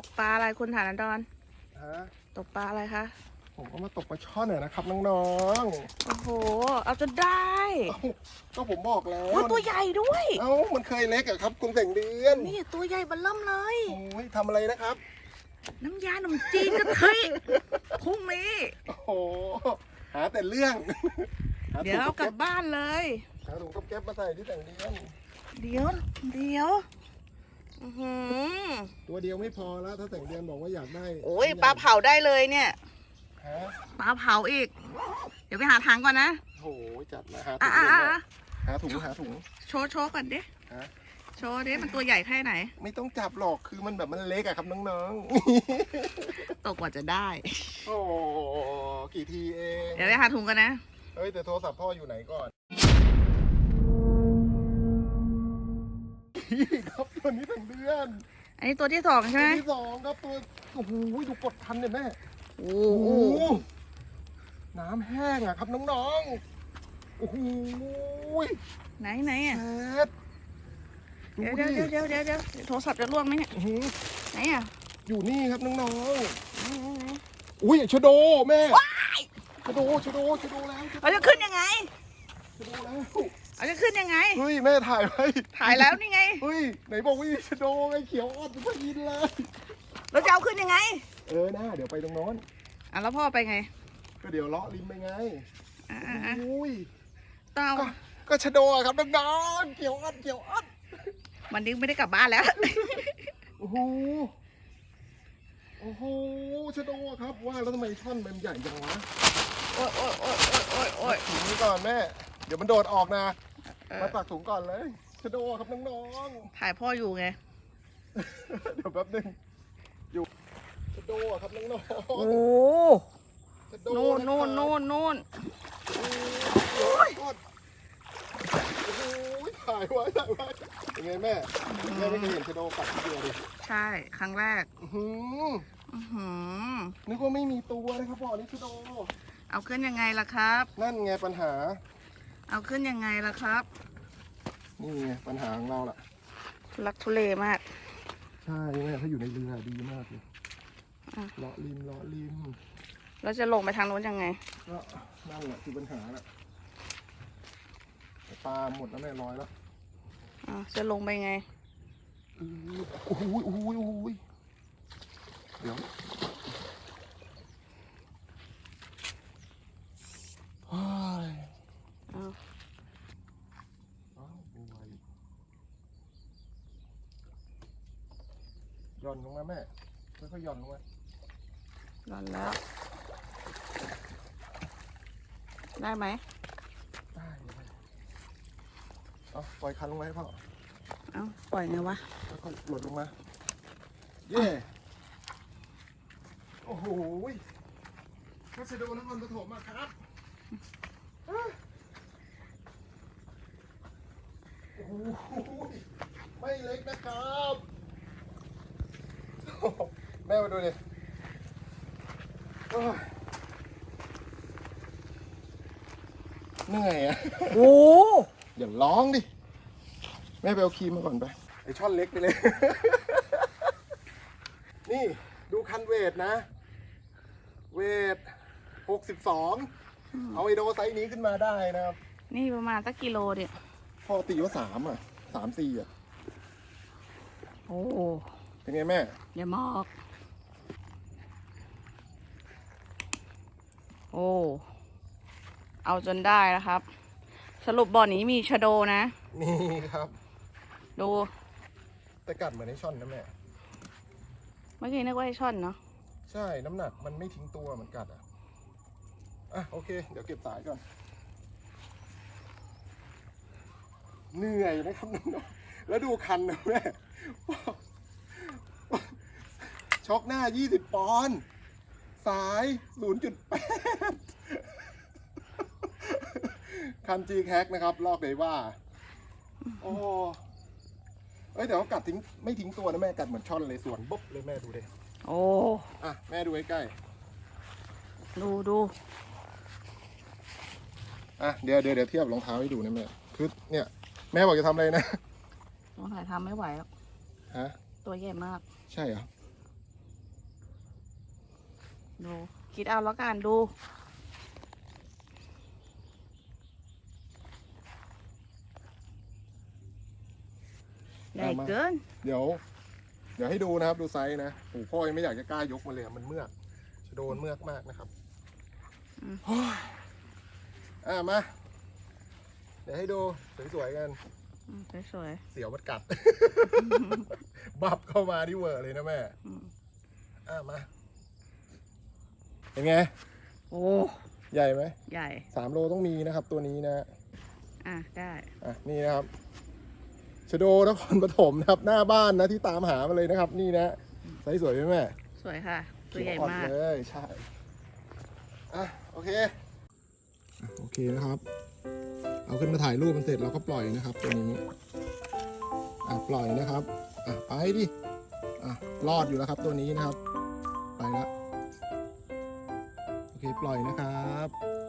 ตกปลาอะไรคุณฐานันดรฮะตกปลาอะไรคะผมก็มาตกปลาช่อนหน่อยนะครับน้องโอ้โห เอาจนได้ๆเอ้าก็ผมบอกแล้วโอ้ตัวใหญ่ด้วย เอ้ามันเคยเล็กอะครับคุณเต่งเดือนนี่ตัวใหญ่บันล่ำเลย โอ้ยทำอะไรนะครับ น้ำยาขนมจีนกะทิพรุ่งนี้ โอ้โหหาแต่เรื่องหเดี๋ยวเอากลับบ้านเลย หาถุงกับแก๊บมาใส่ที่แต่งเดือน เดี๋ยว เดี๋ยว อือหือตัวเดียวไม่พอแล้ว ถ้าแต่งเดือนบอกว่าอยากได้โอ้ยปลาเผาได้เลยเนี่ยฮะปลาเผาอีก เดี๋ยวไปหาถังก่อนนะโอ้โหจัดมาหาถุอะงอะเลยอะแม่อะหาถุงหาถุง โชว์โชว์ก่อนดิฮะ โชว์ดิมันตัวใหญ่แค่ไหน ไม่ต้องจับหรอกคือมันแบบมันเล็กอะครับน้องตกกว่าจะได้ ๆ โอ้โหกี่ทีเองเดี๋ยวไปหาถุงกันนะ เฮ้ยแต่โทรศัพท์พ่ออยู่ไหนก่อน ครับตัวนี้แต่งเดือนอันนี้ตัวที่สองใช่ตัวไหมที่สองครับตัวโอ้โหดูกดทันเนี่ยแม่โอ้โอ้โหโหน้ำแห้งอะครับน้องๆโอ้โหไหนไหนอะแซดดูเดี๋ยวดิเดี๋ยวเดี๋ยวเดี๋ยวเดี๋ยวเดี๋ยวโทรศัพท์จะล่วงไหมเนี่ยอื้อหือไหนอะอยู่นี่ครับน้องไหนไหนไหนๆอุ้ยชะโดแม่ชะโดชะโดชะโดแล้วเอาจะขึ้นยังไงชะโดแล้ว เอาจะขึ้นยังไง เฮ้ยแม่ถ่ายไว้ถ่ายแล้วนี่ไง เฮ้ยไหนบอกว่าชะโดไงเขียวอ่อนจะยินเลยเราจะเอาขึ้นยังไง เออนะเดี๋ยวไปตรงโน้นอะแล้วพ่อไปไงก็เดี๋ยวเลาะริมไปไงอะอะอะอุ้ยต้องเอาก็ก็ชะโดอะครับน้องๆเขียวอ่อนเขียวอ่อนวันนี้ไม่ได้กลับบ้านแล้ว โอ้โหโอ้โหชะโดอะครับว่าแล้วทำไมช่อนมันใหญ่จังวะโอ้ยโอ้ยโอ้ยโอ้ยโอ้ยถุงนี้ก่อนแม่ เดี๋ยวมันโดดออกนะเออ มาตักถุงก่อนเลยชะโดอะครับน้องถ่ายพ่ออยู่ไง ๆ เดี๋ยวแป๊บนึงอยู่ชะโดอะครับน้องโอ้ๆชะโดนู่นนู่นนู่นนู่นโอ้ยโอ้โหถ่ายไว้ถ่ายไว้เป็นไงแม่แม่ไม่เคยเห็นชะโดกัดทีเดียวดิใช่ ครั้งแรก อื้อหืออื้อหือ นึกว่าไม่มีตัวนะครับพ่อนี่ชะโด เอาขึ้นยังไงล่ะครับ นั่นไงปัญหา เอาขึ้นยังไงล่ะครับ นี่ไงปัญหาของเราล่ะทุลักทุเลมาก ใช่แม่ถ้าอยู่ในเรือดีมากเลยอะ เลาะริมเลาะริมเราจะลงไปทางโน้นยังไง ก็นั่นแหละคือปัญหาแหละปลาหมดแล้วแม่ร้อยแล้วอะจะลงไปไงอื้อโอ้โหโอ้โหโอ้โหเดี๋ยวเฮ้ย เอา อ้าวเป็นไง หย่อนลงมาแม่ค่อยๆหย่อนลงมาหล่อนแล้ว ได้ไหมได้เลยเอาปล่อยคันลงมาให้พ่อเอาปล่อยไงวะค่อยๆหลดลงมา เย่โอ้โหพัสดุนครปฐมอะครับอะโอ้โหไม่เล็กนะครับโอ้โห แม่มาดูดิโอ้ยเหนื่อยอะโอ้เดี๋ยวร้องดิ แม่ไปเอาครีมมาก่อนไป ไอช่อนเล็กไปเลย นี่ดูคันเวทนะ เวทหกสิบสอง เอาไอโดไซส์นี้ขึ้นมาได้นะครับ นี่ประมาณสักกิโลเนี่ยพ่อตีว่าสามอะ สามสี่อะ โอ้ เป็นไงแม่ อย่ามอก โอ้ เอาจนได้นะครับ สรุปบ่อนี้มีชะโดนะ นี่ครับ ดู แต่กัดเหมือนไอช่อนนะแม่ เมื่อกี้นึกว่าไอช่อนเนาะ ใช่ น้ำหนักมันไม่ทิ้งตัวเหมือนกัดอะ อะโอเค เดี๋ยวเก็บสายก่อน เหนื่อยนะครับน้องๆแล้วดูคันนะแม่ ช็อกหน้า 20 ปอนด์สาย 0.8 คันจีแคกนะครับ ลอกเลยว่า โอ้เอ้ยแต่ว่ากัดทิ้งไม่ทิ้งตัวนะแม่กัดเหมือนช่อนเลยส่วนบ๊บเลยแม่ดูดิโอ้ อะ แม่ดูใกล้ดูดูๆอะเดี๋ยวเดี๋ยวเดี๋ยวเทียบรองเท้าให้ดูนะแม่คือเนี่ย แม่บอกจะทำอะไรนะน้องถ่ายทำไม่ไหวแล้วฮะ ตัวใหญ่มาก ใช่เหรอ ดูคิดเอาแล้วกันดูใหญ่เกิน เดี๋ยว เดี๋ยวให้ดูนะครับ ดูไซส์นะโอ้โหพ่อยังไม่อยากจะกล้ายกมาเลยอะมันเมือกจะโดนเมือกมากนะครับอืมโอ้ยอะมา เดี๋ยวให้ดูสวยๆกันอืมสวยเสียวมันกัด บับเข้ามาที่เวอร์เลยนะแม่ๆอืมอะมา เป็นไง โอ้ใหญ่ไหมใหญ่ สามโลต้องมีนะครับ ตัวนี้นะอะได้อะนี่นะครับชโดนครปฐมนะครับ หน้าบ้านนะที่ตามหามาเลยนะครับ นี่นะไซส์สวยไหมแม่สวยค่ะ ตัวใหญ่เขียวอ่อนมากเลยใช่อะโอเคอะโอเคนะครับ เอาขึ้นมาถ่ายรูปมันเสร็จเราก็ปล่อยนะครับตัวนี้อะปล่อยนะครับอะไปดิอะรอดอยู่แล้วครับตัวนี้นะครับ ไปละ โอเคปล่อยนะครับ